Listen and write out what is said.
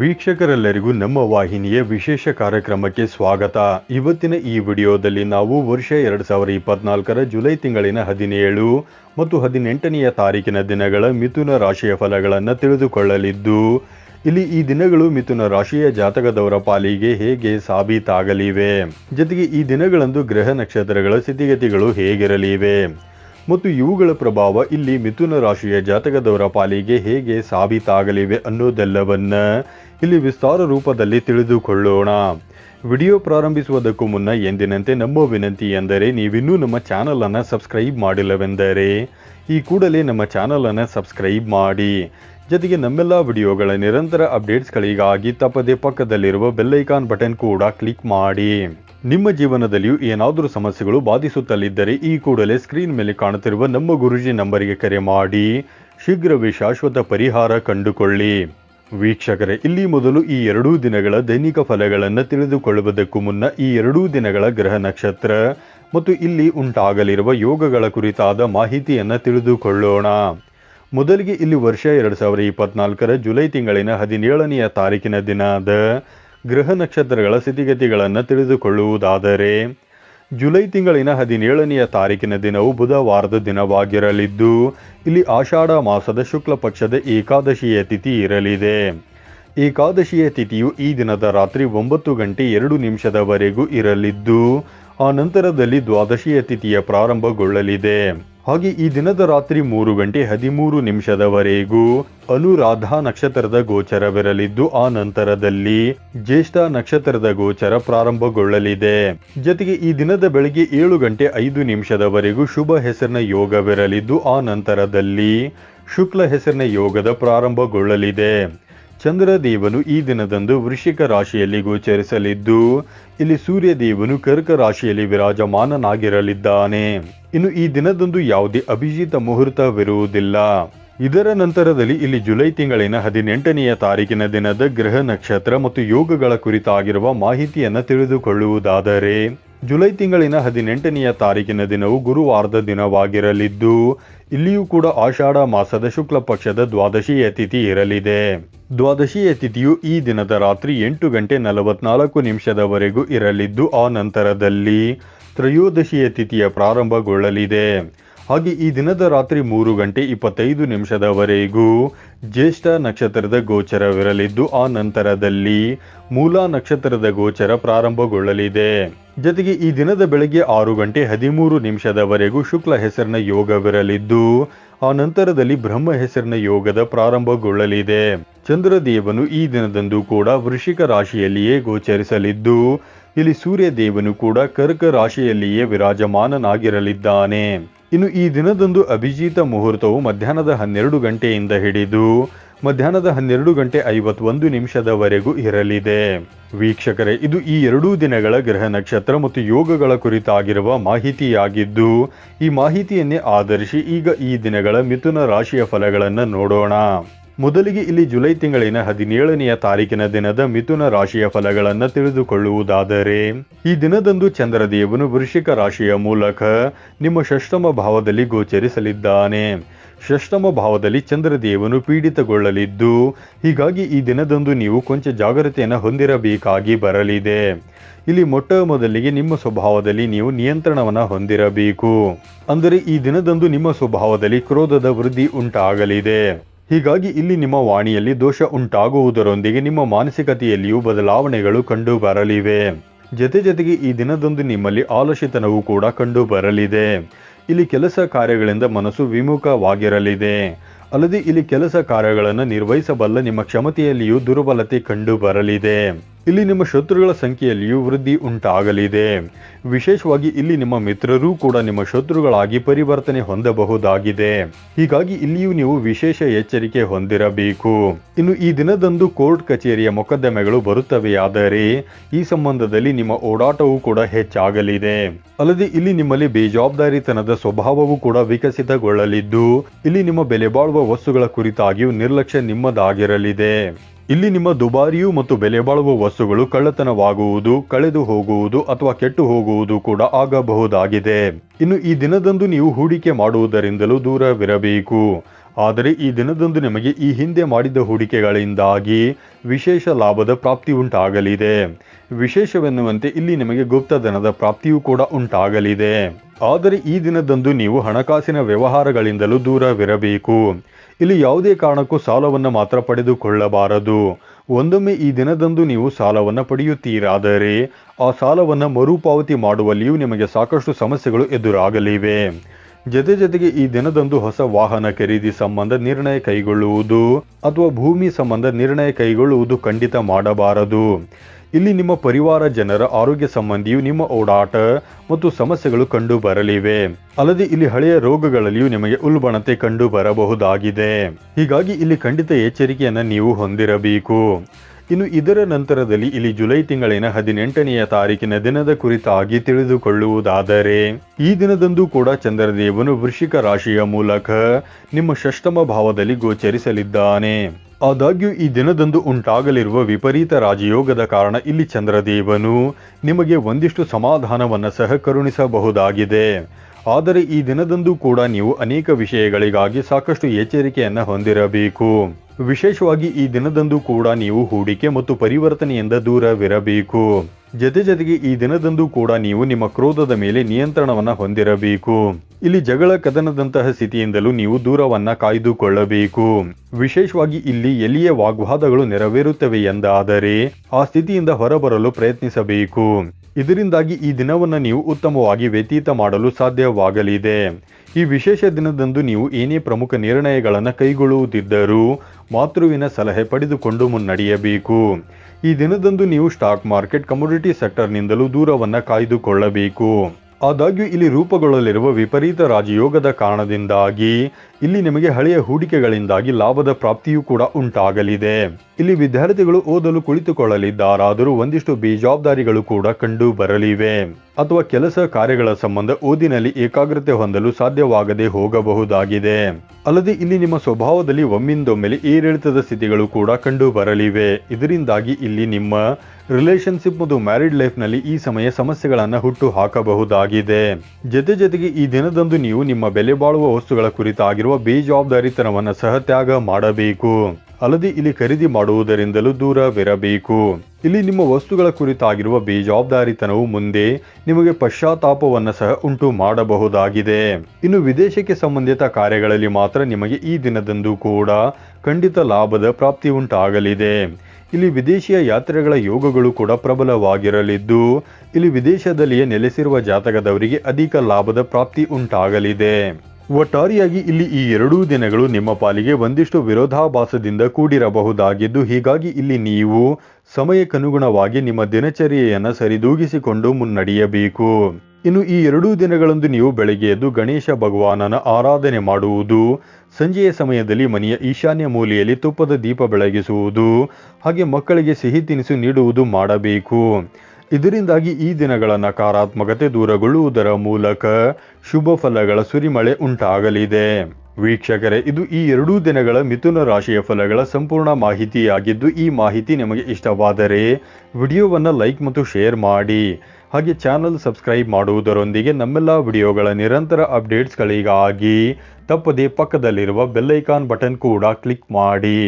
ವೀಕ್ಷಕರೆಲ್ಲರಿಗೂ ನಮ್ಮ ವಾಹಿನಿಯ ವಿಶೇಷ ಕಾರ್ಯಕ್ರಮಕ್ಕೆ ಸ್ವಾಗತ. ಇವತ್ತಿನ ಈ ವಿಡಿಯೋದಲ್ಲಿ ನಾವು ವರ್ಷ ಎರಡು ಸಾವಿರ ಇಪ್ಪತ್ನಾಲ್ಕರ ಜುಲೈ ತಿಂಗಳಿನ ಹದಿನೇಳು ಮತ್ತು ಹದಿನೆಂಟನೆಯ ತಾರೀಕಿನ ದಿನಗಳ ಮಿಥುನ ರಾಶಿಯ ಫಲಗಳನ್ನು ತಿಳಿದುಕೊಳ್ಳಲಿದ್ದು, ಇಲ್ಲಿ ಈ ದಿನಗಳು ಮಿಥುನ ರಾಶಿಯ ಜಾತಕದವರ ಪಾಲಿಗೆ ಹೇಗೆ ಸಾಬೀತಾಗಲಿವೆ? ಜೊತೆಗೆ ಈ ದಿನಗಳಂದು ಗ್ರಹ ನಕ್ಷತ್ರಗಳ ಸ್ಥಿತಿಗತಿಗಳು ಹೇಗಿರಲಿವೆ? ಮತ್ತು ಇವುಗಳ ಪ್ರಭಾವ ಇಲ್ಲಿ ಮಿಥುನ ರಾಶಿಯ ಜಾತಕದವರ ಪಾಲಿಗೆ ಹೇಗೆ ಸಾಬೀತಾಗಲಿವೆ ಅನ್ನೋದೆಲ್ಲವನ್ನ ಇಲ್ಲಿ ವಿಸ್ತಾರ ರೂಪದಲ್ಲಿ ತಿಳಿದುಕೊಳ್ಳೋಣ. ವಿಡಿಯೋ ಪ್ರಾರಂಭಿಸುವುದಕ್ಕೂ ಮುನ್ನ ಎಂದಿನಂತೆ ನಮ್ಮ ವಿನಂತಿ ಎಂದರೆ ನೀವಿನ್ನೂ ನಮ್ಮ ಚಾನಲನ್ನು ಸಬ್ಸ್ಕ್ರೈಬ್ ಮಾಡಿಲ್ಲವೆಂದರೆ ಈ ಕೂಡಲೇ ನಮ್ಮ ಚಾನಲನ್ನು ಸಬ್ಸ್ಕ್ರೈಬ್ ಮಾಡಿ. ಜೊತೆಗೆ ನಮ್ಮೆಲ್ಲ ವಿಡಿಯೋಗಳ ನಿರಂತರ ಅಪ್ಡೇಟ್ಸ್ಗಳಿಗಾಗಿ ತಪ್ಪದೆ ಪಕ್ಕದಲ್ಲಿರುವ ಬೆಲ್ಲೈಕಾನ್ ಬಟನ್ ಕೂಡ ಕ್ಲಿಕ್ ಮಾಡಿ. ನಿಮ್ಮ ಜೀವನದಲ್ಲಿಯೂ ಏನಾದರೂ ಸಮಸ್ಯೆಗಳು ಬಾಧಿಸುತ್ತಲಿದ್ದರೆ ಈ ಕೂಡಲೇ ಸ್ಕ್ರೀನ್ ಮೇಲೆ ಕಾಣುತ್ತಿರುವ ನಮ್ಮ ಗುರುಜಿ ನಂಬರಿಗೆ ಕರೆ ಮಾಡಿ. ಶೀಘ್ರವೇ ಶಾಶ್ವತ ಪರಿಹಾರ ಕಂಡುಕೊಳ್ಳಿ. ವೀಕ್ಷಕರೇ, ಇಲ್ಲಿ ಮೊದಲು ಈ ಎರಡೂ ದಿನಗಳ ದೈನಿಕ ಫಲಗಳನ್ನು ತಿಳಿದುಕೊಳ್ಳುವುದಕ್ಕೂ ಮುನ್ನ ಈ ಎರಡೂ ದಿನಗಳ ಗ್ರಹ ನಕ್ಷತ್ರ ಮತ್ತು ಇಲ್ಲಿ ಉಂಟಾಗಲಿರುವ ಯೋಗಗಳ ಕುರಿತಾದ ಮಾಹಿತಿಯನ್ನು ತಿಳಿದುಕೊಳ್ಳೋಣ. ಮೊದಲಿಗೆ ಇಲ್ಲಿ ವರ್ಷ ಎರಡು ಸಾವಿರ ಇಪ್ಪತ್ನಾಲ್ಕರ ಜುಲೈ ತಿಂಗಳಿನ ಹದಿನೇಳನೆಯ ತಾರೀಕಿನ ದಿನದ ಗ್ರಹ ನಕ್ಷತ್ರಗಳ ಸ್ಥಿತಿಗತಿಗಳನ್ನು ತಿಳಿದುಕೊಳ್ಳುವುದಾದರೆ, ಜುಲೈ ತಿಂಗಳಿನ ಹದಿನೇಳನೆಯ ತಾರೀಕಿನ ದಿನವು ಬುಧವಾರದ ದಿನವಾಗಿರಲಿದ್ದು, ಇಲ್ಲಿ ಆಷಾಢ ಮಾಸದ ಶುಕ್ಲ ಪಕ್ಷದ ಏಕಾದಶಿಯ ತಿಥಿ ಇರಲಿದೆ. ಏಕಾದಶಿಯ ತಿಥಿಯು ಈ ದಿನದ ರಾತ್ರಿ ಒಂಬತ್ತು ಗಂಟೆ ಎರಡು ನಿಮಿಷದವರೆಗೂ ಇರಲಿದ್ದು, ಆ ನಂತರದಲ್ಲಿ ದ್ವಾದಶಿಯ ತಿಥಿಯ ಪ್ರಾರಂಭಗೊಳ್ಳಲಿದೆ. ಹಾಗೆ ಈ ದಿನದ ರಾತ್ರಿ ಮೂರು ಗಂಟೆ ಹದಿಮೂರು ನಿಮಿಷದವರೆಗೂ ಅನುರಾಧಾ ನಕ್ಷತ್ರದ ಗೋಚರವಿರಲಿದ್ದು, ಆ ನಂತರದಲ್ಲಿ ಜ್ಯೇಷ್ಠ ನಕ್ಷತ್ರದ ಗೋಚರ ಪ್ರಾರಂಭಗೊಳ್ಳಲಿದೆ. ಜೊತೆಗೆ ಈ ದಿನದ ಬೆಳಗ್ಗೆ ಏಳು ಗಂಟೆ ಐದು ನಿಮಿಷದವರೆಗೂ ಶುಭ ಹೆಸರಿನ ಯೋಗವಿರಲಿದ್ದು, ಆ ನಂತರದಲ್ಲಿ ಶುಕ್ಲ ಹೆಸರಿನ ಯೋಗದ ಪ್ರಾರಂಭಗೊಳ್ಳಲಿದೆ. ಚಂದ್ರದೇವನು ಈ ದಿನದಂದು ವೃಶ್ಚಿಕ ರಾಶಿಯಲ್ಲಿ ಗೋಚರಿಸಲಿದ್ದು, ಇಲ್ಲಿ ಸೂರ್ಯದೇವನು ಕರ್ಕ ರಾಶಿಯಲ್ಲಿ ವಿರಾಜಮಾನನಾಗಿರಲಿದ್ದಾನೆ. ಇನ್ನು ಈ ದಿನದಂದು ಯಾವುದೇ ಅಭಿಜಿತ ಮುಹೂರ್ತವಿರುವುದಿಲ್ಲ. ಇದರ ನಂತರದಲ್ಲಿ ಇಲ್ಲಿ ಜುಲೈ ತಿಂಗಳಿನ ಹದಿನೆಂಟನೆಯ ತಾರೀಕಿನ ದಿನದ ಗ್ರಹ ನಕ್ಷತ್ರ ಮತ್ತು ಯೋಗಗಳ ಕುರಿತಾಗಿರುವ ಮಾಹಿತಿಯನ್ನು ತಿಳಿದುಕೊಳ್ಳುವುದಾದರೆ ಜುಲೈ ತಿಂಗಳಿನ ಹದಿನೆಂಟನೆಯ ತಾರೀಕಿನ ದಿನವು ಗುರುವಾರದ ದಿನವಾಗಿರಲಿದ್ದು, ಇಲ್ಲಿಯೂ ಕೂಡ ಆಷಾಢ ಮಾಸದ ಶುಕ್ಲ ಪಕ್ಷದ ದ್ವಾದಶಿಯ ತಿಥಿ ಇರಲಿದೆ. ದ್ವಾದಶಿಯ ತಿಥಿಯು ಈ ದಿನದ ರಾತ್ರಿ ಎಂಟು ಗಂಟೆ ನಲವತ್ನಾಲ್ಕು ನಿಮಿಷದವರೆಗೂ ಇರಲಿದ್ದು, ಆ ನಂತರದಲ್ಲಿ ತ್ರಯೋದಶಿಯ ತಿಥಿಯ ಪ್ರಾರಂಭಗೊಳ್ಳಲಿದೆ. ಹಾಗೆ ಈ ದಿನದ ರಾತ್ರಿ ಮೂರು ಗಂಟೆ ಇಪ್ಪತ್ತೈದು ನಿಮಿಷದವರೆಗೂ ಜ್ಯೇಷ್ಠ ನಕ್ಷತ್ರದ ಗೋಚರವಿರಲಿದ್ದು ಆ ನಂತರದಲ್ಲಿ ಮೂಲ ನಕ್ಷತ್ರದ ಗೋಚರ ಪ್ರಾರಂಭಗೊಳ್ಳಲಿದೆ. ಜೊತೆಗೆ ಈ ದಿನದ ಬೆಳಗ್ಗೆ ಆರು ಗಂಟೆ ಹದಿಮೂರು ನಿಮಿಷದವರೆಗೂ ಶುಕ್ಲ ಹೆಸರಿನ ಯೋಗವಿರಲಿದ್ದು, ಆ ನಂತರದಲ್ಲಿ ಬ್ರಹ್ಮ ಹೆಸರಿನ ಯೋಗದ ಪ್ರಾರಂಭಗೊಳ್ಳಲಿದೆ. ಚಂದ್ರದೇವನು ಈ ದಿನದಂದು ಕೂಡ ವೃಷಿಕ ರಾಶಿಯಲ್ಲಿಯೇ ಗೋಚರಿಸಲಿದ್ದು, ಇಲ್ಲಿ ಸೂರ್ಯದೇವನು ಕೂಡ ಕರ್ಕ ರಾಶಿಯಲ್ಲಿಯೇ ವಿರಾಜಮಾನನಾಗಿರಲಿದ್ದಾನೆ. ಇನ್ನು ಈ ದಿನದಂದು ಅಭಿಜಿತ ಮುಹೂರ್ತವು ಮಧ್ಯಾಹ್ನದ ಹನ್ನೆರಡು ಗಂಟೆಯಿಂದ ಹಿಡಿದು ಮಧ್ಯಾಹ್ನದ ಹನ್ನೆರಡು ಗಂಟೆ ಐವತ್ತೊಂದು ನಿಮಿಷದವರೆಗೂ ಇರಲಿದೆ. ವೀಕ್ಷಕರೇ, ಇದು ಈ ಎರಡೂ ದಿನಗಳ ಗ್ರಹ ನಕ್ಷತ್ರ ಮತ್ತು ಯೋಗಗಳ ಕುರಿತಾಗಿರುವ ಮಾಹಿತಿಯಾಗಿದ್ದು, ಈ ಮಾಹಿತಿಯನ್ನೇ ಆಧರಿಸಿ ಈಗ ಈ ದಿನಗಳ ಮಿಥುನ ರಾಶಿಯ ಫಲಗಳನ್ನು ನೋಡೋಣ. ಮೊದಲಿಗೆ ಇಲ್ಲಿ ಜುಲೈ ತಿಂಗಳಿನ ಹದಿನೇಳನೆಯ ತಾರೀಕಿನ ದಿನದ ಮಿಥುನ ರಾಶಿಯ ಫಲಗಳನ್ನು ತಿಳಿದುಕೊಳ್ಳುವುದಾದರೆ, ಈ ದಿನದಂದು ಚಂದ್ರದೇವನು ವೃಶ್ಚಿಕ ರಾಶಿಯ ಮೂಲಕ ನಿಮ್ಮ ಷಷ್ಟಮ ಭಾವದಲ್ಲಿ ಗೋಚರಿಸಲಿದ್ದಾನೆ. ಷಷ್ಟಮ ಭಾವದಲ್ಲಿ ಚಂದ್ರದೇವನು ಪೀಡಿತಗೊಳ್ಳಲಿದ್ದು, ಹೀಗಾಗಿ ಈ ದಿನದಂದು ನೀವು ಕೊಂಚ ಜಾಗ್ರತೆಯನ್ನು ಹೊಂದಿರಬೇಕಾಗಿ ಬರಲಿದೆ. ಇಲ್ಲಿ ಮೊಟ್ಟ ಮೊದಲಿಗೆ ನಿಮ್ಮ ಸ್ವಭಾವದಲ್ಲಿ ನೀವು ನಿಯಂತ್ರಣವನ್ನು ಹೊಂದಿರಬೇಕು. ಅಂದರೆ ಈ ದಿನದಂದು ನಿಮ್ಮ ಸ್ವಭಾವದಲ್ಲಿ ಕ್ರೋಧದ ವೃದ್ಧಿ ಉಂಟಾಗಲಿದೆ. ಹೀಗಾಗಿ ಇಲ್ಲಿ ನಿಮ್ಮ ವಾಣಿಯಲ್ಲಿ ದೋಷ ಉಂಟಾಗುವುದರೊಂದಿಗೆ ನಿಮ್ಮ ಮಾನಸಿಕತೆಯಲ್ಲಿಯೂ ಬದಲಾವಣೆಗಳು ಕಂಡು ಬರಲಿವೆ ಜೊತೆ ಜೊತೆಗೆ ಈ ದಿನದಂದು ನಿಮ್ಮಲ್ಲಿ ಆಲಸ್ಯತನವು ಕೂಡ ಕಂಡು ಬರಲಿದೆ ಇಲ್ಲಿ ಕೆಲಸ ಕಾರ್ಯಗಳಿಂದ ಮನಸ್ಸು ವಿಮುಖವಾಗಿರಲಿದೆ. ಅಲ್ಲದೆ ಇಲ್ಲಿ ಕೆಲಸ ಕಾರ್ಯಗಳನ್ನು ನಿರ್ವಹಿಸಬಲ್ಲ ನಿಮ್ಮ ಕ್ಷಮತೆಯಲ್ಲಿಯೂ ದುರ್ಬಲತೆ ಕಂಡು ಬರಲಿದೆ ಇಲ್ಲಿ ನಿಮ್ಮ ಶತ್ರುಗಳ ಸಂಖ್ಯೆಯಲ್ಲಿಯೂ ವೃದ್ಧಿ ಉಂಟಾಗಲಿದೆ. ವಿಶೇಷವಾಗಿ ಇಲ್ಲಿ ನಿಮ್ಮ ಮಿತ್ರರೂ ಕೂಡ ನಿಮ್ಮ ಶತ್ರುಗಳಾಗಿ ಪರಿವರ್ತನೆ ಹೊಂದಬಹುದಾಗಿದೆ. ಹೀಗಾಗಿ ಇಲ್ಲಿಯೂ ನೀವು ವಿಶೇಷ ಎಚ್ಚರಿಕೆ ಹೊಂದಿರಬೇಕು. ಇನ್ನು ಈ ದಿನದಂದು ಕೋರ್ಟ್ ಕಚೇರಿಯ ಮೊಕದ್ದಮೆಗಳು ಬರುತ್ತವೆಯಾದರೆ ಈ ಸಂಬಂಧದಲ್ಲಿ ನಿಮ್ಮ ಓಡಾಟವೂ ಕೂಡ ಹೆಚ್ಚಾಗಲಿದೆ. ಅಲ್ಲದೆ ಇಲ್ಲಿ ನಿಮ್ಮಲ್ಲಿ ಬೇಜವಾಬ್ದಾರಿತನದ ಸ್ವಭಾವವೂ ಕೂಡ ವಿಕಸಿತಗೊಳ್ಳಲಿದ್ದು, ಇಲ್ಲಿ ನಿಮ್ಮ ಬೆಲೆ ಬಾಳುವ ವಸ್ತುಗಳ ಕುರಿತಾಗಿಯೂ ನಿರ್ಲಕ್ಷ್ಯ ನಿಮ್ಮದಾಗಿರಲಿದೆ. ಇಲ್ಲಿ ನಿಮ್ಮ ದುಬಾರಿಯು ಮತ್ತು ಬೆಲೆ ಬಾಳುವ ವಸ್ತುಗಳು ಕಳ್ಳತನವಾಗುವುದು, ಕಳೆದು ಹೋಗುವುದು ಅಥವಾ ಕೆಟ್ಟು ಹೋಗುವುದು ಕೂಡ ಆಗಬಹುದಾಗಿದೆ. ಇನ್ನು ಈ ದಿನದಂದು ನೀವು ಹೂಡಿಕೆ ಮಾಡುವುದರಿಂದಲೂ ದೂರವಿರಬೇಕು. ಆದರೆ ಈ ದಿನದಂದು ನಿಮಗೆ ಈ ಹಿಂದೆ ಮಾಡಿದ ಹೂಡಿಕೆಗಳಿಂದಾಗಿ ವಿಶೇಷ ಲಾಭದ ಪ್ರಾಪ್ತಿ ಉಂಟಾಗಲಿದೆ. ವಿಶೇಷವೆನ್ನುವಂತೆ ಇಲ್ಲಿ ನಿಮಗೆ ಗುಪ್ತಧನದ ಪ್ರಾಪ್ತಿಯೂ ಕೂಡ ಉಂಟಾಗಲಿದೆ. ಆದರೆ ಈ ದಿನದಂದು ನೀವು ಹಣಕಾಸಿನ ವ್ಯವಹಾರಗಳಿಂದಲೂ ದೂರವಿರಬೇಕು. ಇಲ್ಲಿ ಯಾವುದೇ ಕಾರಣಕ್ಕೂ ಸಾಲವನ್ನು ಮಾತ್ರ ಪಡೆದುಕೊಳ್ಳಬಾರದು. ಒಂದೊಮ್ಮೆ ಈ ದಿನದಂದು ನೀವು ಸಾಲವನ್ನು ಪಡೆಯುತ್ತೀರಾದರೆ ಆ ಸಾಲವನ್ನು ಮರುಪಾವತಿ ಮಾಡುವಲ್ಲಿಯೂ ನಿಮಗೆ ಸಾಕಷ್ಟು ಸಮಸ್ಯೆಗಳು ಎದುರಾಗಲಿವೆ. ಜೊತೆ ಜೊತೆಗೆ ಈ ದಿನದಂದು ಹೊಸ ವಾಹನ ಖರೀದಿ ಸಂಬಂಧ ನಿರ್ಣಯ ಕೈಗೊಳ್ಳುವುದು ಅಥವಾ ಭೂಮಿ ಸಂಬಂಧ ನಿರ್ಣಯ ಕೈಗೊಳ್ಳುವುದು ಖಂಡಿತ ಮಾಡಬಾರದು. ಇಲ್ಲಿ ನಿಮ್ಮ ಪರಿವಾರ ಜನರ ಆರೋಗ್ಯ ಸಂಬಂಧಿಯು ನಿಮ್ಮ ಓಡಾಟ ಮತ್ತು ಸಮಸ್ಯೆಗಳು ಕಂಡು ಬರಲಿವೆ ಅಲ್ಲದೆ ಇಲ್ಲಿ ಹಳೆಯ ರೋಗಗಳಲ್ಲಿಯೂ ನಿಮಗೆ ಉಲ್ಬಣತೆ ಕಂಡು ಬರಬಹುದಾಗಿದೆ ಹೀಗಾಗಿ ಇಲ್ಲಿ ಖಂಡಿತ ಎಚ್ಚರಿಕೆಯನ್ನು ನೀವು ಹೊಂದಿರಬೇಕು. ಇನ್ನು ಇದರ ನಂತರದಲ್ಲಿ ಇಲ್ಲಿ ಜುಲೈ ತಿಂಗಳಿನ ಹದಿನೆಂಟನೆಯ ತಾರೀಕಿನ ದಿನದ ಕುರಿತಾಗಿ ತಿಳಿದುಕೊಳ್ಳುವುದಾದರೆ, ಈ ದಿನದಂದು ಕೂಡ ಚಂದ್ರದೇವನು ವೃಶ್ಚಿಕ ರಾಶಿಯ ಮೂಲಕ ನಿಮ್ಮ ಷಷ್ಟಮ ಭಾವದಲ್ಲಿ ಗೋಚರಿಸಲಿದ್ದಾನೆ. ಆದಾಗ್ಯೂ ಈ ದಿನದಂದು ಉಂಟಾಗಲಿರುವ ವಿಪರೀತ ರಾಜಯೋಗದ ಕಾರಣ ಇಲ್ಲಿ ಚಂದ್ರದೇವನು ನಿಮಗೆ ಒಂದಿಷ್ಟು ಸಮಾಧಾನವನ್ನು ಸಹ ಕರುಣಿಸಬಹುದಾಗಿದೆ. ಆದರೆ ಈ ದಿನದಂದು ಕೂಡ ನೀವು ಅನೇಕ ವಿಷಯಗಳಿಗಾಗಿ ಸಾಕಷ್ಟು ಎಚ್ಚರಿಕೆಯನ್ನು ಹೊಂದಿರಬೇಕು. ವಿಶೇಷವಾಗಿ ಈ ದಿನದಂದು ಕೂಡ ನೀವು ಹೂಡಿಕೆ ಮತ್ತು ಪರಿವರ್ತನೆಯಿಂದ ದೂರವಿರಬೇಕು. ಜತೆ ಜೊತೆಗೆ ಈ ದಿನದಂದು ಕೂಡ ನೀವು ನಿಮ್ಮ ಕ್ರೋಧದ ಮೇಲೆ ನಿಯಂತ್ರಣವನ್ನ ಹೊಂದಿರಬೇಕು. ಇಲ್ಲಿ ಜಗಳ ಕದನದಂತಹ ಸ್ಥಿತಿಯಿಂದಲೂ ನೀವು ದೂರವನ್ನ ಕಾಯ್ದುಕೊಳ್ಳಬೇಕು. ವಿಶೇಷವಾಗಿ ಇಲ್ಲಿ ಎಲ್ಲಿಯ ವಾಗ್ವಾದಗಳು ನೆರವೇರುತ್ತವೆ ಎಂದಾದರೆ ಆ ಸ್ಥಿತಿಯಿಂದ ಹೊರಬರಲು ಪ್ರಯತ್ನಿಸಬೇಕು. ಇದರಿಂದಾಗಿ ಈ ದಿನವನ್ನು ನೀವು ಉತ್ತಮವಾಗಿ ವ್ಯತೀತ ಮಾಡಲು ಸಾಧ್ಯವಾಗಲಿದೆ. ಈ ವಿಶೇಷ ದಿನದಂದು ನೀವು ಏನೇ ಪ್ರಮುಖ ನಿರ್ಣಯಗಳನ್ನು ಕೈಗೊಳ್ಳುವುದಿದ್ದರೂ ಮಾತೃವಿನ ಸಲಹೆ ಪಡೆದುಕೊಂಡು ಮುನ್ನಡೆಯಬೇಕು. ಈ ದಿನದಂದು ನೀವು ಸ್ಟಾಕ್ ಮಾರ್ಕೆಟ್ ಕಮೋಡಿಟಿ ಸೆಕ್ಟರ್ನಿಂದಲೂ ದೂರವನ್ನು ಕಾಯ್ದುಕೊಳ್ಳಬೇಕು. ಆದಾಗ್ಯೂ ಇಲ್ಲಿ ರೂಪುಗೊಳ್ಳಲಿರುವ ವಿಪರೀತ ರಾಜಯೋಗದ ಕಾರಣದಿಂದಾಗಿ ಇಲ್ಲಿ ನಿಮಗೆ ಹಳೆಯ ಹೂಡಿಕೆಗಳಿಂದಾಗಿ ಲಾಭದ ಪ್ರಾಪ್ತಿಯೂ ಕೂಡ ಉಂಟಾಗಲಿದೆ. ಇಲ್ಲಿ ವಿದ್ಯಾರ್ಥಿಗಳು ಓದಲು ಕುಳಿತುಕೊಳ್ಳಲಿದ್ದಾರಾದರೂ ಒಂದಿಷ್ಟು ಬೇಜವಾಬ್ದಾರಿಗಳು ಕೂಡ ಕಂಡು ಬರಲಿವೆ ಅಥವಾ ಕೆಲಸ ಕಾರ್ಯಗಳ ಸಂಬಂಧ ಓದಿನಲ್ಲಿ ಏಕಾಗ್ರತೆ ಹೊಂದಲು ಸಾಧ್ಯವಾಗದೆ ಹೋಗಬಹುದಾಗಿದೆ. ಅಲ್ಲದೆ ಇಲ್ಲಿ ನಿಮ್ಮ ಸ್ವಭಾವದಲ್ಲಿ ಒಮ್ಮಿಂದೊಮ್ಮೆಲೆ ಏರಿಳಿತದ ಸ್ಥಿತಿಗಳು ಕೂಡ ಕಂಡು ಬರಲಿವೆ ಇದರಿಂದಾಗಿ ಇಲ್ಲಿ ನಿಮ್ಮ ರಿಲೇಶನ್ಶಿಪ್ ಮತ್ತು ಮ್ಯಾರಿಡ್ ಲೈಫ್ನಲ್ಲಿ ಈ ಸಮಯ ಸಮಸ್ಯೆಗಳನ್ನು ಹುಟ್ಟು ಹಾಕಬಹುದಾಗಿದೆ. ಜೊತೆ ಜೊತೆಗೆ ಈ ದಿನದಂದು ನೀವು ನಿಮ್ಮ ಬೆಲೆ ಬಾಳುವ ವಸ್ತುಗಳ ಕುರಿತಾಗಿರುವ ಬೇಜವಾಬ್ದಾರಿತನವನ್ನು ಸಹ ತ್ಯಾಗ ಮಾಡಬೇಕು. ಅಲ್ಲದೆ ಇಲ್ಲಿ ಖರೀದಿ ಮಾಡುವುದರಿಂದಲೂ ದೂರವಿರಬೇಕು ಇಲ್ಲಿ ನಿಮ್ಮ ವಸ್ತುಗಳ ಕುರಿತಾಗಿರುವ ಬೇಜವಾಬ್ದಾರಿತನವು ಮುಂದೆ ನಿಮಗೆ ಪಶ್ಚಾತ್ತಾಪವನ್ನು ಸಹ ಉಂಟು ಮಾಡಬಹುದಾಗಿದೆ. ಇನ್ನು ವಿದೇಶಕ್ಕೆ ಸಂಬಂಧಿತ ಕಾರ್ಯಗಳಲ್ಲಿ ಮಾತ್ರ ನಿಮಗೆ ಈ ದಿನದಂದು ಕೂಡ ಖಂಡಿತ ಲಾಭದ ಪ್ರಾಪ್ತಿ ಉಂಟಾಗಲಿದೆ. ಇಲ್ಲಿ ವಿದೇಶಿಯ ಯಾತ್ರೆಗಳ ಯೋಗಗಳು ಕೂಡ ಪ್ರಬಲವಾಗಿರಲಿದ್ದು, ಇಲ್ಲಿ ವಿದೇಶದಲ್ಲಿಯೇ ನೆಲೆಸಿರುವ ಜಾತಕದವರಿಗೆ ಅಧಿಕ ಲಾಭದ ಪ್ರಾಪ್ತಿ ಉಂಟಾಗಲಿದೆ. ಒಟ್ಟಾರೆಯಾಗಿ ಇಲ್ಲಿ ಈ ಎರಡೂ ದಿನಗಳು ನಿಮ್ಮ ಪಾಲಿಗೆ ಒಂದಿಷ್ಟು ವಿರೋಧಾಭಾಸದಿಂದ ಕೂಡಿರಬಹುದಾಗಿದ್ದು, ಹೀಗಾಗಿ ಇಲ್ಲಿ ನೀವು ಸಮಯಕ್ಕನುಗುಣವಾಗಿ ನಿಮ್ಮ ದಿನಚರ್ಯೆಯನ್ನು ಸರಿದೂಗಿಸಿಕೊಂಡು ಮುನ್ನಡೆಯಬೇಕು. ಇನ್ನು ಈ ಎರಡೂ ದಿನಗಳಂದು ನೀವು ಬೆಳಗ್ಗೆ ಎದ್ದು ಗಣೇಶ ಭಗವಾನನ ಆರಾಧನೆ ಮಾಡುವುದು, ಸಂಜೆಯ ಸಮಯದಲ್ಲಿ ಮನೆಯ ಈಶಾನ್ಯ ಮೂಲೆಯಲ್ಲಿ ತುಪ್ಪದ ದೀಪ ಬೆಳಗಿಸುವುದು, ಹಾಗೆ ಮಕ್ಕಳಿಗೆ ಸಿಹಿ ತಿನಿಸು ನೀಡುವುದು ಮಾಡಬೇಕು. ಇದರಿಂದಾಗಿ ಈ ದಿನಗಳ ನಕಾರಾತ್ಮಕತೆ ದೂರಗೊಳ್ಳುವುದರ ಮೂಲಕ ಶುಭ ಫಲಗಳ ಸುರಿಮಳೆ ಉಂಟಾಗಲಿದೆ. ವೀಕ್ಷಕರೇ, ಇದು ಈ ಎರಡೂ ದಿನಗಳ ಮಿಥುನ ರಾಶಿಯ ಫಲಗಳ ಸಂಪೂರ್ಣ ಮಾಹಿತಿಯಾಗಿದ್ದು, ಈ ಮಾಹಿತಿ ನಿಮಗೆ ಇಷ್ಟವಾದರೆ ವಿಡಿಯೋವನ್ನು ಲೈಕ್ ಮತ್ತು ಶೇರ್ ಮಾಡಿ. ಹಾಗೆ ಚಾನಲ್ ಸಬ್ಸ್ಕ್ರೈಬ್ ಮಾಡುವುದರೊಂದಿಗೆ ನಮ್ಮೆಲ್ಲ ವಿಡಿಯೋಗಳ ನಿರಂತರ ಅಪ್ಡೇಟ್ಸ್ಗಳಿಗಾಗಿ ತಪ್ಪದೇ ಪಕ್ಕದಲ್ಲಿರುವ ಬೆಲ್ಲೈಕಾನ್ ಬಟನ್ ಕೂಡ ಕ್ಲಿಕ್ ಮಾಡಿ.